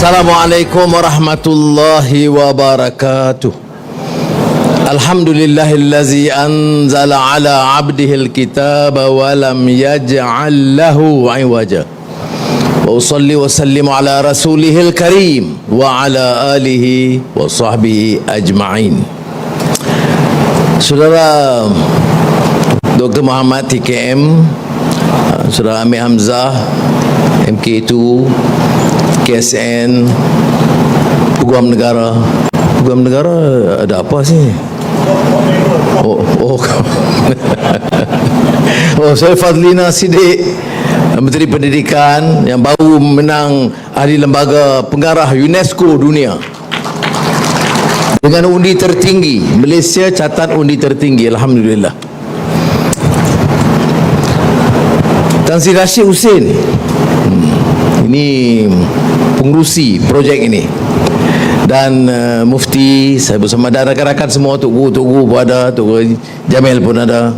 Assalamualaikum warahmatullahi wabarakatuh. Alhamdulillahillazi anzala ala abdihi alkitaba wa lam yaj'al lahu 'iwaja. Wa usalli wa sallimu ala rasulihil karim wa ala alihi wa sahbihi ajma'in. Saudara Dr. Muhammad TKM, Saudara Amir Hamzah, MK2, KSN, Peguam Negara. Peguam Negara ada apa sih? Oh, oh. oh, saya Fadlina Sidik, Menteri Pendidikan yang baru menang ahli lembaga pengarah UNESCO dunia. Dengan undi tertinggi, Malaysia catat undi tertinggi, Alhamdulillah. Tan Sri Rashid Hussein, hmm, ini pengurusi projek ini. Dan uh, mufti saya bersama dan rakan-rakan semua Tok Guru, Tok Guru pun ada Tok Guru Jamil pun ada.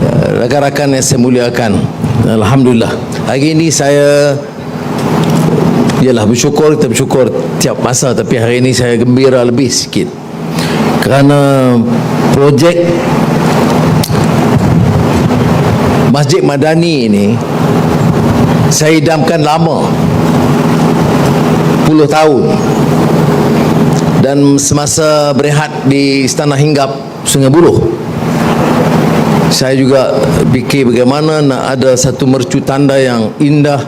Uh, rakan-rakan yang saya muliakan. Alhamdulillah. Hari ini saya Yalah bersyukur kita bersyukur tiap masa. Tapi hari ini saya gembira lebih sikit. Kerana projek Masjid Madani ini saya idamkan lama puluh tahun. Dan semasa berehat di Istana Hinggap Sungai Buloh saya juga fikir bagaimana nak ada satu mercu tanda yang indah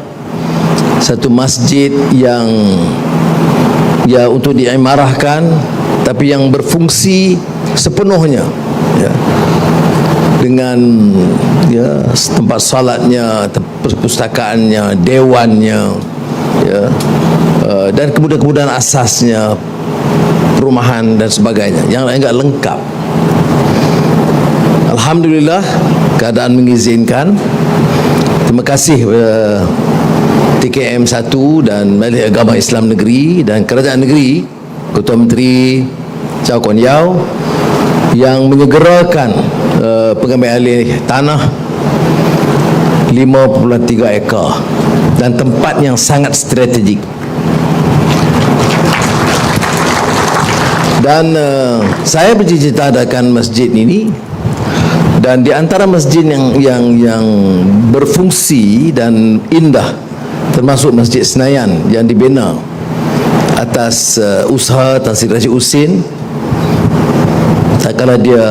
satu masjid yang ya untuk diimarahkan tapi yang berfungsi sepenuhnya ya dengan ya tempat salatnya perpustakaannya dewannya ya uh, dan kemudahan-kemudahan asasnya perumahan dan sebagainya. Yang enggak lengkap. Alhamdulillah keadaan mengizinkan. Terima kasih uh, TKM 1 dan Majlis Agama Islam Negeri dan Kerajaan Negeri Ketua Menteri Chow Kuan Yau yang menyegerakan uh, pengambil alih tanah 5.3 ekar dan tempat yang sangat strategik dan uh, saya bercita-cita adakan masjid ini. Dan di antara masjid yang yang yang berfungsi dan indah termasuk Masjid Senayan yang dibina atas uh, usaha Tan Sri Rashid Husin tak kala dia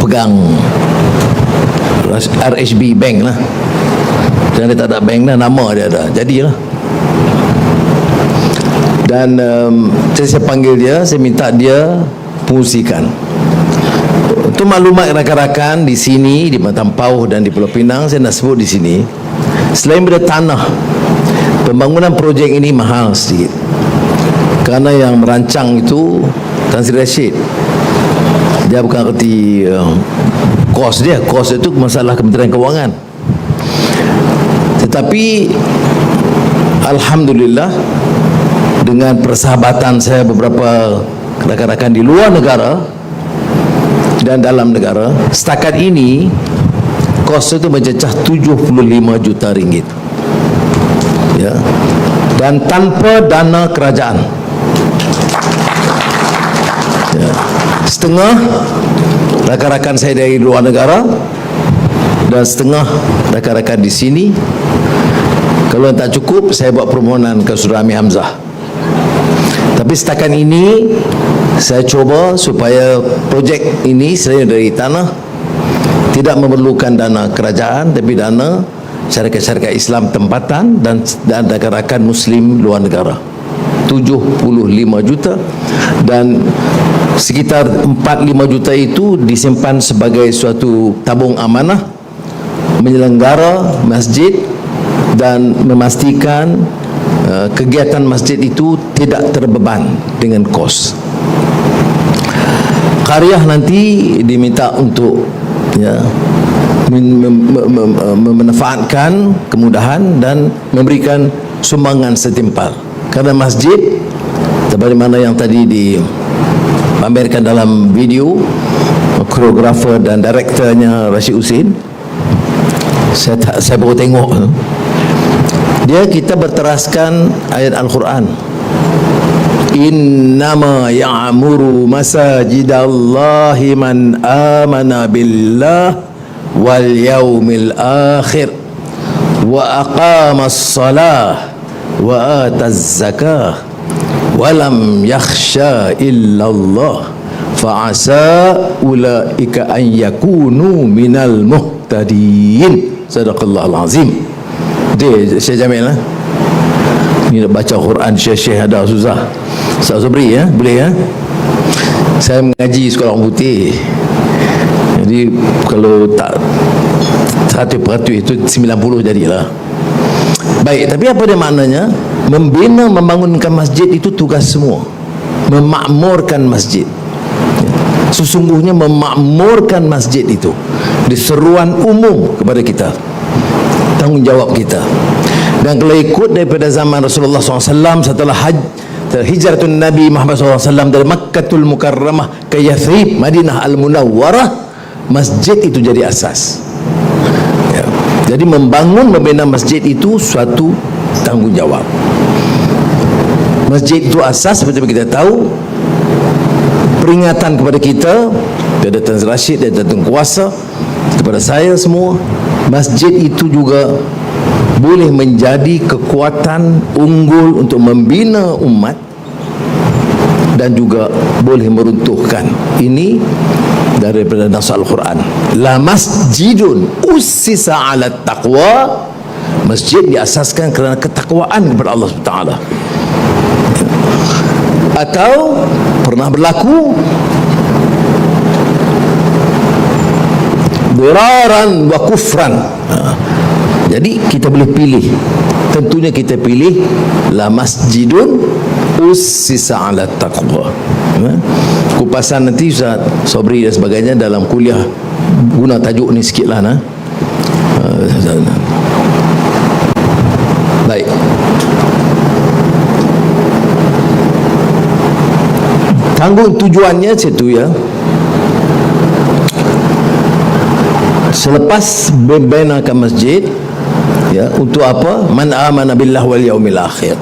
pegang RHB Bank lah. Jangan dia tak ada bank lah nama dia ada. Jadilah dan um, saya, saya panggil dia saya minta dia fungsikan untuk maklumat rakan-rakan di sini di Matampau dan di Pulau Pinang saya nak sebut di sini. Selain pada tanah pembangunan projek ini mahal sedikit kerana yang merancang itu Tan Sri Rashid. Dia bukan kerti uh, kos dia. Kos itu masalah Kementerian Kewangan. Tetapi Alhamdulillah dengan persahabatan saya beberapa rakan-rakan di luar negara dan dalam negara setakat ini kos itu mencecah 75 juta ringgit. Ya. Dan tanpa dana kerajaan. Ya. setengah rakan-rakan saya dari luar negara dan setengah rakan-rakan di sini. Kalau tak cukup saya buat permohonan ke Saudara Amir Hamzah tapi setakat ini saya cuba supaya projek ini selain dari tanah tidak memerlukan dana kerajaan tapi dana syarikat-syarikat Islam tempatan dan dan rakan-rakan muslim luar negara. 75 juta dan sekitar 4-5 juta itu disimpan sebagai suatu tabung amanah menyelenggara masjid dan memastikan Uh, kegiatan masjid itu tidak terbeban dengan kos. Karyah nanti diminta untuk ya memanfaatkan kemudahan dan memberikan sumbangan setimpal. Karena masjid seperti mana yang tadi dipamerkan dalam video koreografer dan direkturnya Rashid Husin saya tak, saya baru tengok dia kita berteraskan ayat Al-Quran innama ya'muru masajidallahi man amana billah wal yaumil akhir wa aqama as-salah wa ata az-zakah wa lam yakhsha illa Allah fa'asa ulaika an yakunu minal muhtadin sadaqallahul azim dia Syekh Jamil lah ni nak baca Quran Syekh-Syekh ada susah. Ustaz Sobri ya? Boleh ya? Saya mengaji sekolah orang putih. Jadi kalau tak satu peratus itu 90 jadilah. Baik tapi apa dia maknanya? Membina membangunkan masjid itu tugas semua. Memakmurkan masjid. Sesungguhnya memakmurkan masjid itu di seruan umum kepada kita. Tanggungjawab kita dan kalau ikut daripada zaman Rasulullah SAW setelah haj hijratun Nabi Muhammad SAW dari Makkatul Mukarramah ke Yathrib Madinah Al-Munawwarah masjid itu jadi asas ya. jadi membangun membina masjid itu suatu tanggungjawab masjid itu asas seperti kita tahu peringatan kepada kita kepada Tan Rashid dan Tan Kuasa kepada saya semua masjid itu juga boleh menjadi kekuatan unggul untuk membina umat dan juga boleh meruntuhkan. Ini daripada nas al-Quran. La masjidun ussisa ala taqwa. Masjid diasaskan kerana ketakwaan kepada Allah SWT atau pernah berlaku diraran wa kufran. Ha. Jadi kita boleh pilih. Tentunya kita pilih la masjidun ussisa ala taqwa. Ha? Kupasan nanti Ustaz Sobri dan sebagainya dalam kuliah guna tajuk ni sikitlah nah. Baik. Tanggung tujuannya situ ya. Selepas membinakan masjid, ya untuk apa? Man amana billah wal yaumil akhir.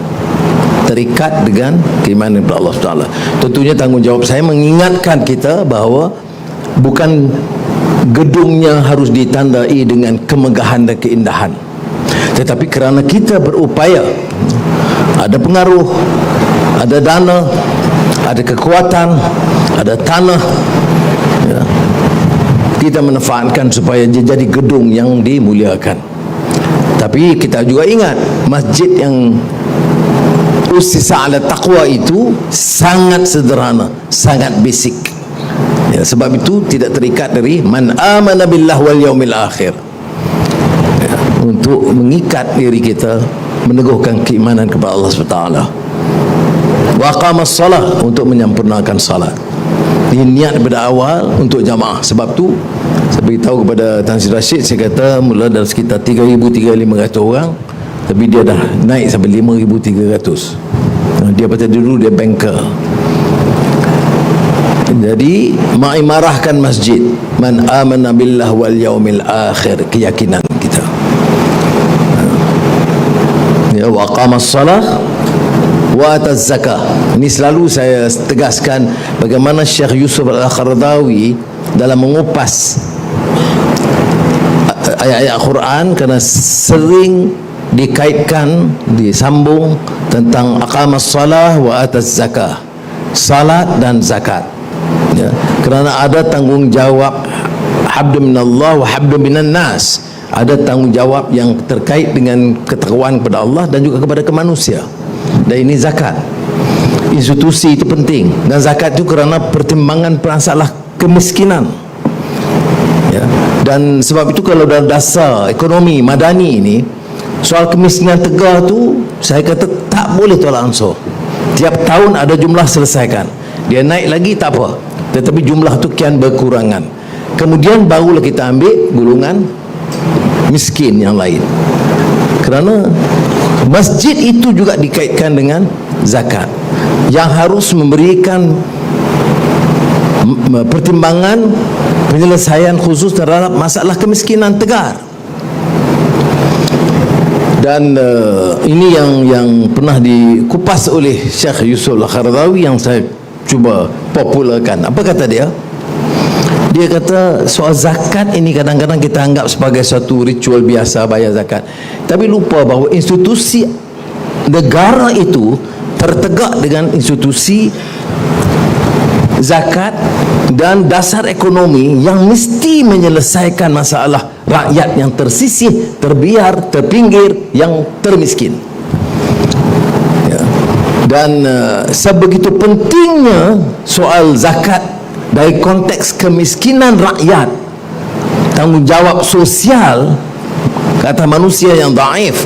Terikat dengan keimanan kepada Allah Taala. Tentunya tanggungjawab saya mengingatkan kita bahawa bukan gedungnya harus ditandai dengan kemegahan dan keindahan. Tetapi kerana kita berupaya ada pengaruh ada dana ada kekuatan ada tanah ya, kita memanfaatkan supaya jadi gedung yang dimuliakan tapi kita juga ingat masjid yang usisa ala taqwa itu sangat sederhana, sangat basic. Ya, sebab itu tidak terikat dari man amana billah wal yaumil akhir. Ya, untuk mengikat diri kita meneguhkan keimanan kepada Allah SWT wa qamas salah untuk menyempurnakan salat ini niat daripada awal untuk jamaah sebab tu saya beritahu kepada Tan Sri Rashid saya kata mula dalam sekitar 3,000-3,500 orang tapi dia dah naik sampai 5,300 dia pada dulu dia banker. Jadi marahkan masjid. Man amana billah wal yaumil akhir keyakinan kita. Ya wa qamas salah wa ataz zakah. Ini selalu saya tegaskan bagaimana Syekh Yusuf Al-Khardawi dalam mengupas ayat-ayat Al-Quran kerana sering dikaitkan disambung tentang aqamas salah wa atas zakah. Salat dan zakat. Ya. kerana ada tanggungjawab habdu minallah wa habdu minan nas ada tanggungjawab yang terkait dengan ketakwaan kepada Allah dan juga kepada kemanusia. Dan ini zakat. Institusi itu penting. Dan zakat itu kerana pertimbangan masalah kemiskinan ya. dan sebab itu kalau dalam dasar ekonomi madani ini soal kemiskinan tegar tu saya kata tak boleh tolak ansur tiap tahun ada jumlah selesaikan. Dia naik lagi tak apa. Tetapi jumlah tu kian berkurangan. Kemudian barulah kita ambil gulungan miskin yang lain. Kerana masjid itu juga dikaitkan dengan zakat. Yang harus memberikan pertimbangan penyelesaian khusus terhadap masalah kemiskinan tegar. Dan uh, ini yang yang pernah dikupas oleh Syekh Yusuf Al-Khardawi yang saya cuba popularkan. Apa kata dia? Dia kata soal zakat ini kadang-kadang kita anggap sebagai satu ritual biasa bayar zakat. Tapi lupa bahawa institusi negara itu tertegak dengan institusi zakat dan dasar ekonomi yang mesti menyelesaikan masalah rakyat yang tersisih, terbiar, terpinggir, yang termiskin. Ya. Dan uh, sebegitu pentingnya soal zakat dari konteks kemiskinan rakyat, tanggungjawab sosial kata manusia yang daif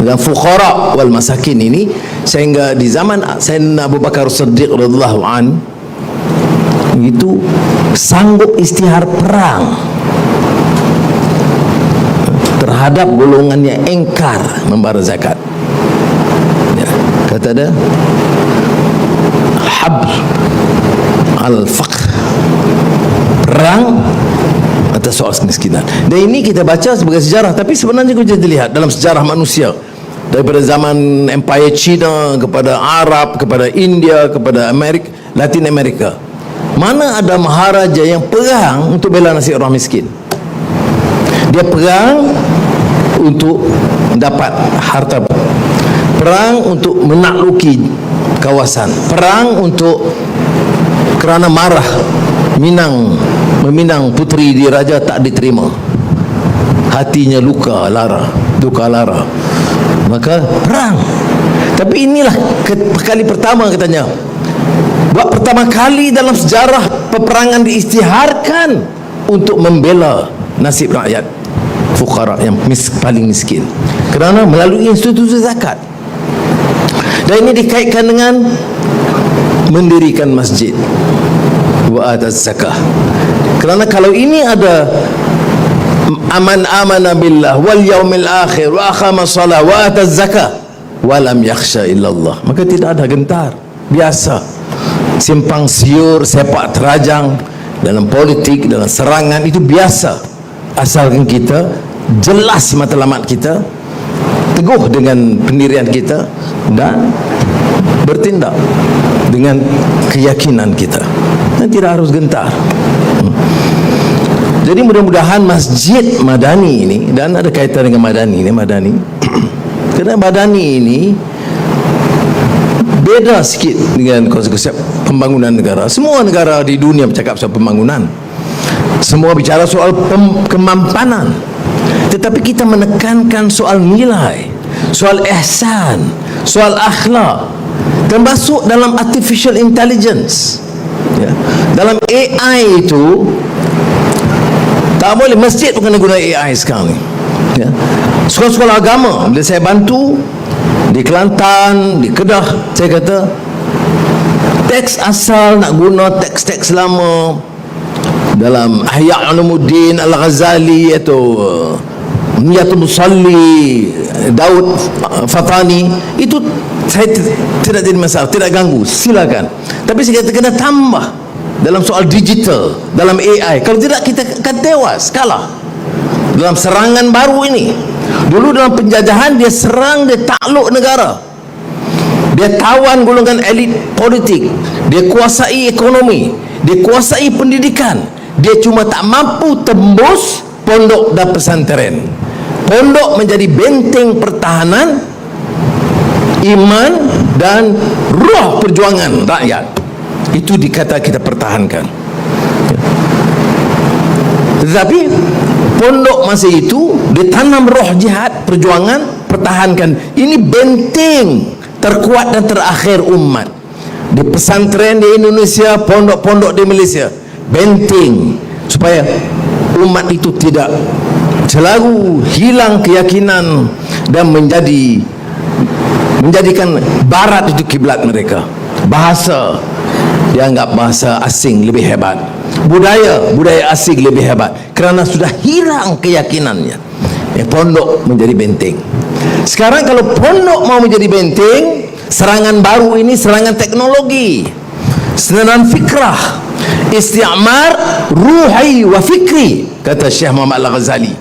dan fukhara wal masakin ini sehingga di zaman Sayyidina Abu Bakar Siddiq radhiyallahu itu sanggup istihar perang terhadap golongan yang engkar membayar zakat. Ya, kata dia habl al-faqr perang atas soal kemiskinan. Dan ini kita baca sebagai sejarah tapi sebenarnya kita lihat dalam sejarah manusia daripada zaman Empire China kepada Arab kepada India kepada Amerika Latin Amerika mana ada maharaja yang perang untuk bela nasib orang miskin? Dia perang untuk dapat harta. Perang untuk menakluki kawasan. Perang untuk kerana marah Minang meminang puteri di raja tak diterima. Hatinya luka lara duka lara. Maka perang. Tapi inilah kali pertama katanya buat pertama kali dalam sejarah peperangan diistiharkan untuk membela nasib rakyat fukara yang mis, paling miskin. Kerana melalui institusi zakat. Dan ini dikaitkan dengan mendirikan masjid. Wa atas zakah. Kerana kalau ini ada aman amana billah wal yaumil akhir wa akhama salah wa atas zakah wa lam yakhsha illallah. Maka tidak ada gentar. Biasa simpang siur sepak terajang dalam politik dalam serangan itu biasa. Asalkan kita jelas matlamat kita teguh dengan pendirian kita dan bertindak dengan keyakinan kita. Dan tidak harus gentar. Hmm. jadi mudah-mudahan masjid madani ini dan ada kaitan dengan madani ini madani. Kerana madani ini beda sikit dengan konsep pembangunan negara. Semua negara di dunia bercakap soal pembangunan. Semua bicara soal kemampanan. Tetapi kita menekankan soal nilai soal ihsan soal akhlak termasuk dalam artificial intelligence. Ya. dalam AI itu tak boleh masjid pun kena guna AI sekarang ni. Ya. sekolah-sekolah agama bila saya bantu di Kelantan, di Kedah saya kata teks asal nak guna teks-teks lama dalam Ahya Ulumuddin Al-Ghazali atau uh, Niyatul Musalli Daud Fatani itu saya tidak jadi masalah tidak ganggu silakan. Tapi saya kata kena tambah dalam soal digital dalam AI kalau tidak kita akan tewas kalah. Dalam serangan baru ini Dulu dalam penjajahan dia serang dia takluk negara. Dia tawan golongan elit politik. Dia kuasai ekonomi, dia kuasai pendidikan. Dia cuma tak mampu tembus pondok dan pesantren. Pondok menjadi benteng pertahanan iman dan roh perjuangan rakyat. Itu dikata kita pertahankan. Tetapi pondok masa itu ditanam roh jihad perjuangan pertahankan. Ini benteng terkuat dan terakhir umat. Di pesantren di Indonesia pondok-pondok di Malaysia benteng. Supaya umat itu tidak selalu hilang keyakinan dan menjadi menjadikan barat itu kiblat mereka. Bahasa dianggap bahasa asing lebih hebat budaya budaya asing lebih hebat kerana sudah hilang keyakinannya. Ya, pondok menjadi benteng. Sekarang kalau pondok mau menjadi benteng serangan baru ini serangan teknologi serangan fikrah isti'mar ruhi wa fikri kata Syekh Muhammad Al-Ghazali.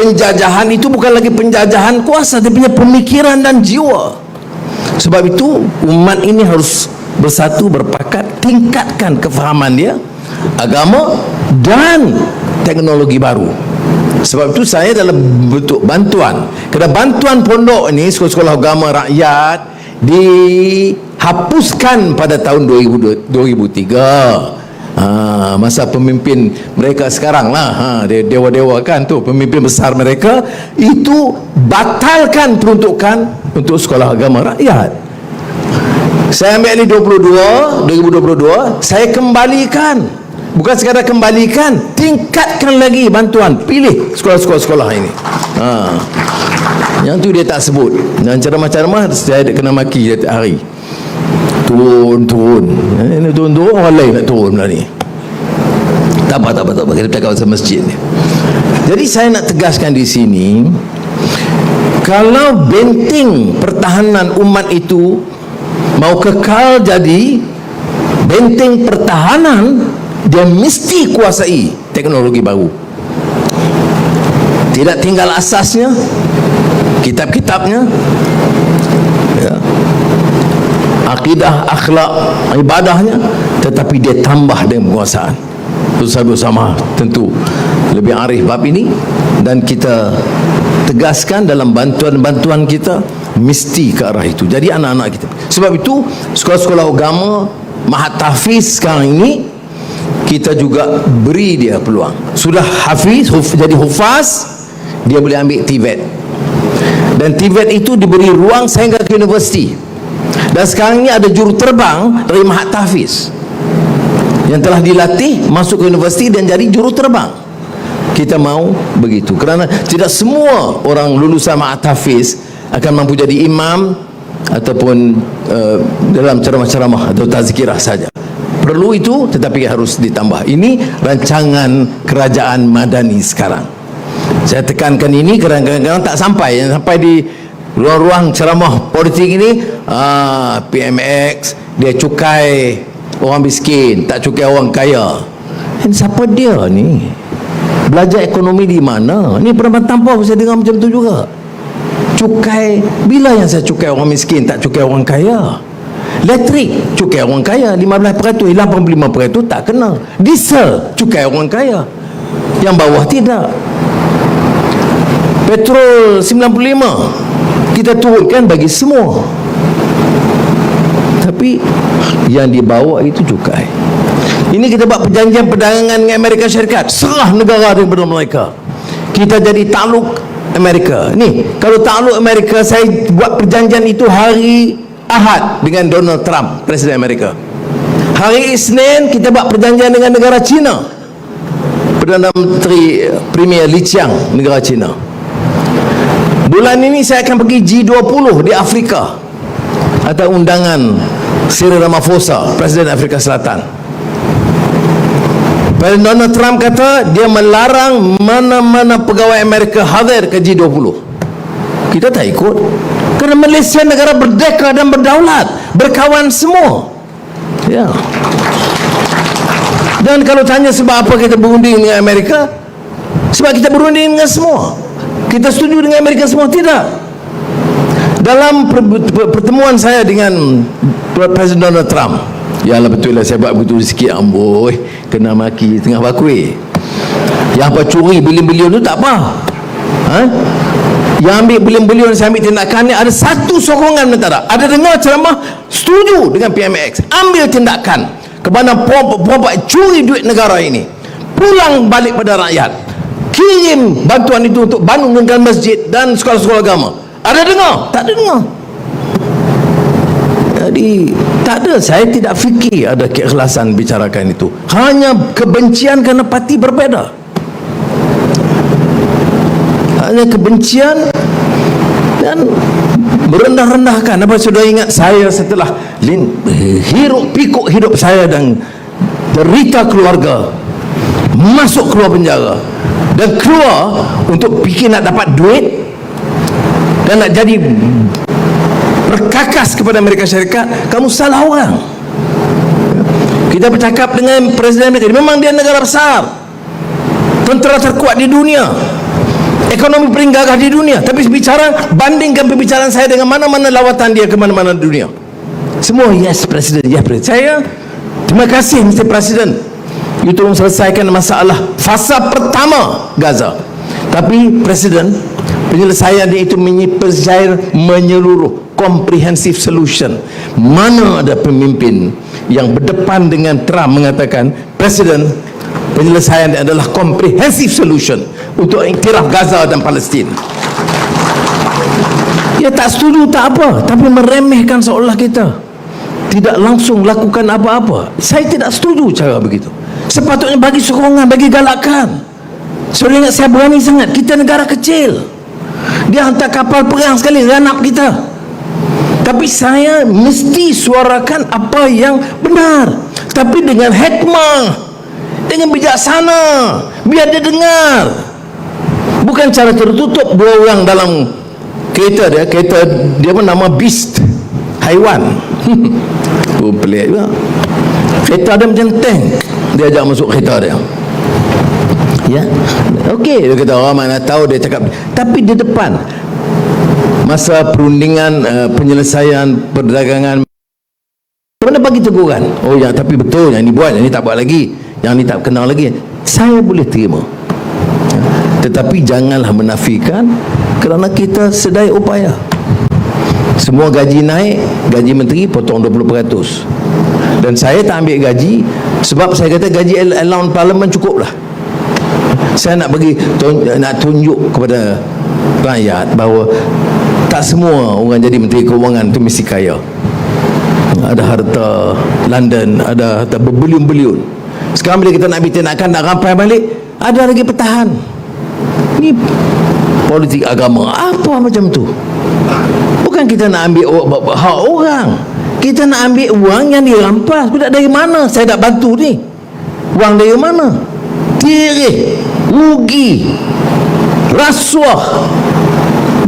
Penjajahan itu bukan lagi penjajahan kuasa punya pemikiran dan jiwa. Sebab itu umat ini harus bersatu berpakat tingkatkan kefahaman dia agama dan teknologi baru. Sebab itu saya dalam bentuk bantuan. Kerana bantuan pondok ini sekolah-sekolah agama rakyat dihapuskan pada tahun 2000, 2003 Ha, masa pemimpin mereka sekarang lah. Ha, dewa-dewa kan tu pemimpin besar mereka itu batalkan peruntukan untuk sekolah agama rakyat saya ambil ni 22 2022 saya kembalikan. Bukan sekadar kembalikan tingkatkan lagi bantuan. Pilih sekolah-sekolah ini. Ha. yang tu dia tak sebut. Dan ceramah-ceramah saya kena maki setiap hari. Turun turun eh, ini turun turun orang lain nak turun pula ni. Tak apa tak apa tak apa. Kita cakap pasal masjid ni. Jadi saya nak tegaskan di sini kalau benteng pertahanan umat itu mau kekal jadi benteng pertahanan dia mesti kuasai teknologi baru. Tidak tinggal asasnya kitab-kitabnya. Ya. Akidah, akhlak, ibadahnya tetapi dia tambah dengan penguasaan. Ustaz bersama tentu lebih arif bab ini. Dan kita tegaskan dalam bantuan-bantuan kita mesti ke arah itu. Jadi anak-anak kita. Sebab itu sekolah-sekolah agama mahat tahfiz sekarang ini kita juga beri dia peluang. Sudah hafiz huf, jadi hufaz dia boleh ambil TVET dan TVET itu diberi ruang sehingga ke universiti. Dan sekarang ini ada juru terbang dari Mahat Tahfiz. Yang telah dilatih masuk ke universiti dan jadi juru terbang. Kita mau begitu. Kerana tidak semua orang lulusan Mahat Tahfiz akan mampu jadi imam ataupun uh, dalam ceramah-ceramah atau tazkirah saja. Perlu itu tetapi harus ditambah. Ini rancangan kerajaan madani sekarang. Saya tekankan ini kadang-kadang tak sampai. Yang sampai di ruang-ruang ceramah politik ini ah, PMX dia cukai orang miskin tak cukai orang kaya. Dan siapa dia ni? Belajar ekonomi di mana? Ni pernah tampau saya dengar macam tu juga cukai bila yang saya cukai orang miskin tak cukai orang kaya? Elektrik cukai orang kaya 15% 85% tak kena. Diesel cukai orang kaya. Yang bawah tidak. Petrol 95 kita turunkan bagi semua. Tapi yang dibawa itu cukai. Ini kita buat perjanjian perdagangan dengan Amerika Syarikat. Serah negara daripada mereka. Kita jadi takluk Amerika. Ni kalau takluk Amerika saya buat perjanjian itu hari Ahad dengan Donald Trump Presiden Amerika. Hari Isnin kita buat perjanjian dengan negara China. Perdana Menteri Premier Li Qiang negara China. Bulan ini saya akan pergi G20 di Afrika. Ada undangan Cyril Ramaphosa Presiden Afrika Selatan Presiden Donald Trump kata Dia melarang mana-mana pegawai Amerika hadir ke G20 Kita tak ikut. Kerana Malaysia negara berdeka dan berdaulat Berkawan semua. Ya. Dan kalau tanya sebab apa kita berunding dengan Amerika Sebab kita berunding dengan semua. Kita setuju dengan Amerika semua? Tidak. Dalam pertemuan saya dengan Presiden Donald Trump ya lah betul lah saya buat begitu sikit amboi kena maki tengah bakui. Yang apa curi bilion-bilion tu tak apa. Ha? yang ambil bilion-bilion saya ambil tindakan ni ada satu sokongan mentara ada. Dengar ceramah? Setuju dengan PMX ambil tindakan. Kepada perempuan curi duit negara ini. Pulang balik pada rakyat. Kirim bantuan itu untuk bangunkan masjid dan sekolah-sekolah agama. Ada dengar? tak ada dengar jadi tak ada saya tidak fikir ada keikhlasan bicarakan itu. Hanya kebencian kerana parti berbeza. Hanya kebencian dan merendah-rendahkan. Apa sudah ingat saya setelah hirup pikuk hidup saya dan derita keluarga masuk keluar penjara dan keluar untuk fikir nak dapat duit dan nak jadi berkakas kepada Amerika Syarikat kamu salah orang. Kita bercakap dengan Presiden Amerika. Memang dia negara besar. Tentera terkuat di dunia. Ekonomi paling gagah di dunia. Tapi bicara bandingkan pembicaraan saya dengan mana-mana lawatan dia ke mana-mana dunia. Semua yes presiden yes presiden saya terima kasih Mr. Presiden you tolong selesaikan masalah fasa pertama Gaza. Tapi presiden penyelesaian dia itu menyeluruh comprehensive solution. Mana ada pemimpin yang berdepan dengan Trump mengatakan presiden penyelesaian adalah comprehensive solution untuk iktiraf Gaza dan Palestin. Dia tak setuju tak apa. Tapi meremehkan seolah kita. Tidak langsung lakukan apa-apa. Saya tidak setuju cara begitu. Sepatutnya bagi sokongan bagi galakan saya ingat saya berani sangat. Kita negara kecil. Dia hantar kapal perang sekali ranap kita tapi saya mesti suarakan apa yang benar. Tapi dengan hikmah dengan bijaksana biar dia dengar. Bukan cara tertutup dua orang dalam kereta dia. Kereta dia pun nama beast haiwan. Oh, pelik juga. Kereta dia macam tank. Dia ajak masuk kereta dia. Ya? Okey dia kata orang mana tahu dia cakap. Tapi di depan masa perundingan uh, penyelesaian perdagangan. Mana bagi teguran? Oh ya tapi betul yang ini buat yang ini tak buat lagi yang ini tak kenal lagi. Saya boleh terima. Tetapi janganlah menafikan kerana kita sedai upaya. Semua gaji naik gaji menteri potong 20% dan saya tak ambil gaji sebab saya kata gaji allowance parlimen cukup lah saya nak bagi nak tunjuk kepada rakyat bahawa tak semua orang jadi menteri keuangan itu mesti kaya. Ada harta London ada harta berbilion-bilion sekarang bila kita nak nak nak rampai balik ada lagi pertahan ni politik agama apa macam tu? Bukan kita nak ambil hak orang. Kita nak ambil uang yang dirampas. Budak dari mana? Saya nak bantu ni. Uang dari mana? Tirih rugi rasuah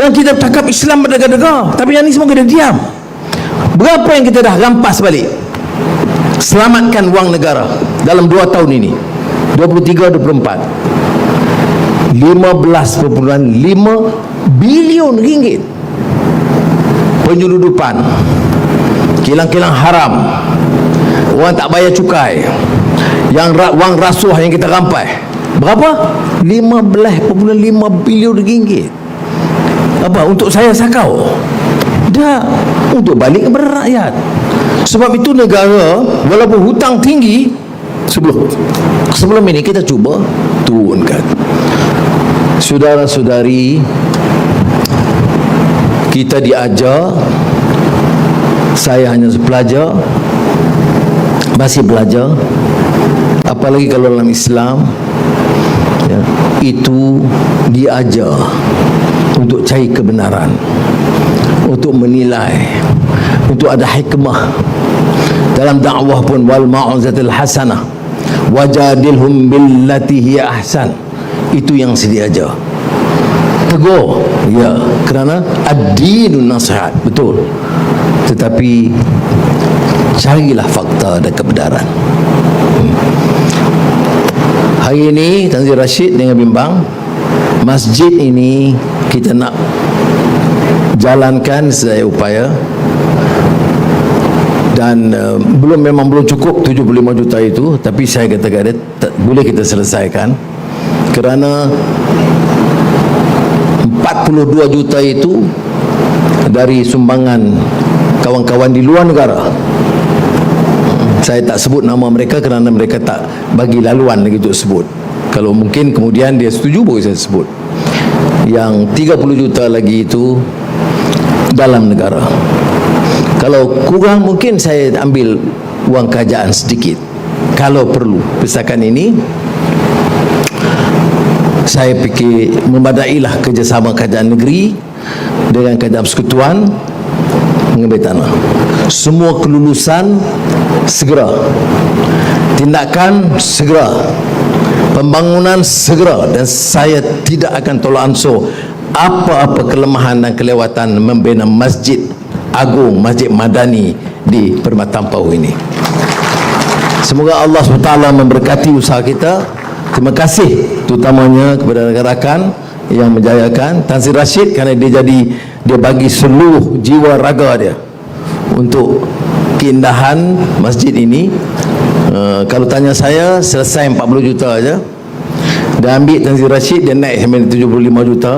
dan kita takap Islam berdega-dega tapi yang ni semua kita diam. Berapa yang kita dah rampas balik? Selamatkan wang negara dalam 2 tahun ini. 23-24 15.5 bilion ringgit. Penyeludupan kilang-kilang haram. Orang tak bayar cukai. Yang wang rasuah yang kita rampai. Berapa? 15.5 bilion ringgit apa? untuk saya sakau? Dah untuk balik kepada rakyat. Sebab itu negara walaupun hutang tinggi sebelum sebelum ini kita cuba turunkan. Saudara-saudari Kita diajar Saya hanya pelajar Masih belajar Apalagi kalau dalam Islam ya, Itu diajar Untuk cari kebenaran Untuk menilai Untuk ada hikmah. Dalam dakwah pun Wal ma'uzatil hasanah Wajadilhum billatihi ahsan. Itu yang saya ajar tegur. Ya kerana ad-dinun nasihat betul. Tetapi carilah fakta dan kebenaran. Hari ini Tan Zee Rashid dengan bimbang masjid ini kita nak jalankan sedaya upaya. Dan uh, belum memang belum cukup 75 juta itu tapi saya kata kata boleh kita selesaikan. Kerana 42 juta itu dari sumbangan kawan-kawan di luar negara saya tak sebut nama mereka kerana mereka tak bagi laluan lagi untuk sebut. Kalau mungkin kemudian dia setuju boleh saya sebut. Yang 30 juta lagi itu dalam negara. Kalau kurang mungkin saya ambil wang kerajaan sedikit. Kalau perlu. Pesakan ini saya fikir memadailah kerjasama kerajaan negeri dengan kerajaan persekutuan mengambil tanah semua kelulusan segera. Tindakan segera. Pembangunan segera. Dan saya tidak akan tolak ansur apa-apa kelemahan dan kelewatan membina masjid agung, masjid madani di permatan pau ini. Semoga Allah SWT memberkati usaha kita. Terima kasih terutamanya kepada rakan-rakan yang menjayakan. Tan Sri Rashid kerana dia jadi dia bagi seluruh jiwa raga dia untuk keindahan masjid ini. Uh, kalau tanya saya selesai 40 juta aja. Dia ambil Tan Sri Rashid dia naik sampai 75 juta.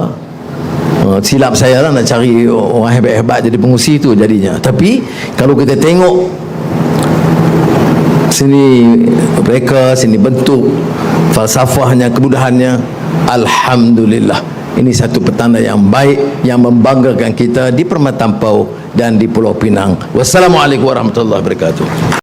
Uh, silap saya lah nak cari orang hebat-hebat jadi pengusi tu jadinya. Tapi kalau kita tengok sini mereka sini bentuk falsafahnya kemudahannya Alhamdulillah ini satu petanda yang baik yang membanggakan kita di Permata Tampau dan di Pulau Pinang. Wassalamualaikum warahmatullahi wabarakatuh